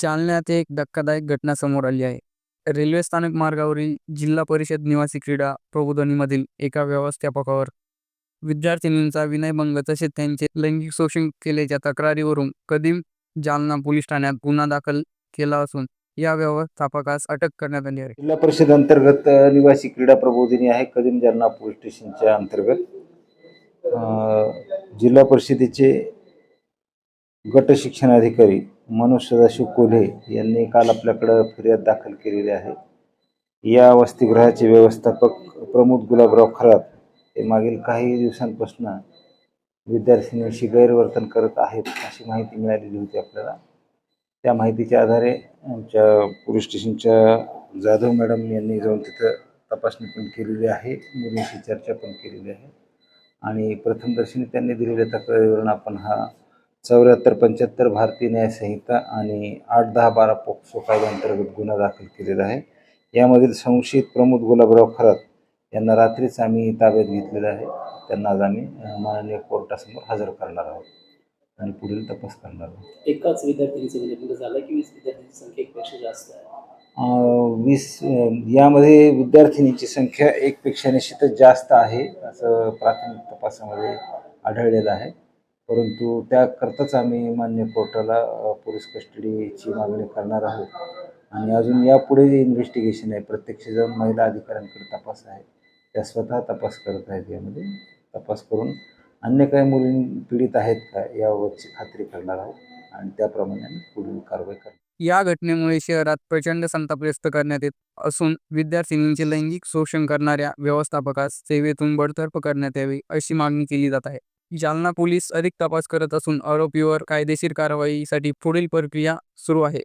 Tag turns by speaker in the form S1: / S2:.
S1: जालन्यात एक धक्कादायक घटना समोर आली आहे. रेल्वे स्थानक मार्गावरील जिल्हा परिषद निवासी क्रीडा प्रबोधनीमधील एका व्यवस्थापकावर विद्यार्थिनींचा विनयभंग तसेच त्यांचे लैंगिक शोषण केल्याच्या तक्रारीवरून कदीम जालना पोलीस ठाण्यात गुन्हा दाखल केला असून या व्यवस्थापकास अटक करण्यात आली आहे.
S2: जिल्हा परिषद अंतर्गत निवासी क्रीडा प्रबोधिनी आहे कदीम जालना पोलीस स्टेशनच्या अंतर्गत जिल्हा परिषदेचे गट शिक्षणाधिकारी मनोज सदाशिव कोल्हे यांनी काल आपल्याकडं फिर्याद दाखल केलेली आहे. या वसतिगृहाचे व्यवस्थापक प्रमोद गुलाबराव खरात हे मागील काही दिवसांपासून विद्यार्थिनींशी गैरवर्तन करत आहेत अशी माहिती मिळालेली होती आपल्याला. त्या माहितीच्या आधारे आमच्या पोलीस स्टेशनच्या जाधव मॅडम यांनी जाऊन तिथं तपासणी पण केलेली आहे. मुलींशी चर्चा पण केलेली आहे. आणि प्रथमदर्शनी त्यांनी दिलेल्या तक्रारीवरून आपण हा चौऱ्याहत्तर पंच्याहत्तर भारतीय न्याय संहिता आणि आठ दहा बारा पोक्सो कायद्याअंतर्गत गुन्हा दाखल केलेला आहे. यामधील संशयित प्रमोद गुलाबराव खरात यांना रात्रीच आम्ही ताब्यात घेतलेलं आहे. त्यांना आज आम्ही माननीय कोर्टासमोर हजर करणार आहोत आणि पुढील तपास करणार आहोत.
S3: एकाच विद्यार्थ्यांचं म्हणजे झालं की वीस विद्यार्थ्यांची संख्या एकपेक्षा जास्त आहे?
S2: वीस यामध्ये विद्यार्थिनींची संख्या एकपेक्षा निश्चितच जास्त आहे असं प्राथमिक तपासामध्ये आढळलेलं आहे. परंतु त्याकरताच आम्ही मान्य कोर्टाला पोलीस कस्टडीची मागणी करणार आहोत. आणि अजून यापुढे जे इन्व्हेस्टिगेशन आहे प्रत्यक्ष जाऊन महिला अधिकाऱ्यांकडे तपास आहे त्या स्वतः तपास करत आहेत यामध्ये. तपास करून अन्य काही मुली पीडित आहेत का यावरची खात्री करणार आहोत आणि त्याप्रमाणे आम्ही पुढील कारवाई करणार
S1: या घटनेमुळे शहरात प्रचंड संताप व्यक्त करण्यात येत असून विद्यार्थिनींचे लैंगिक शोषण करणाऱ्या व्यवस्थापकास सेवेतून बडतर्फ करण्यात यावी अशी मागणी केली जात आहे. जालना पोलीस अधिक तपास करत असून आरोपीवर कायदेशीर कारवाईसाठी पुढील प्रक्रिया सुरू आहे.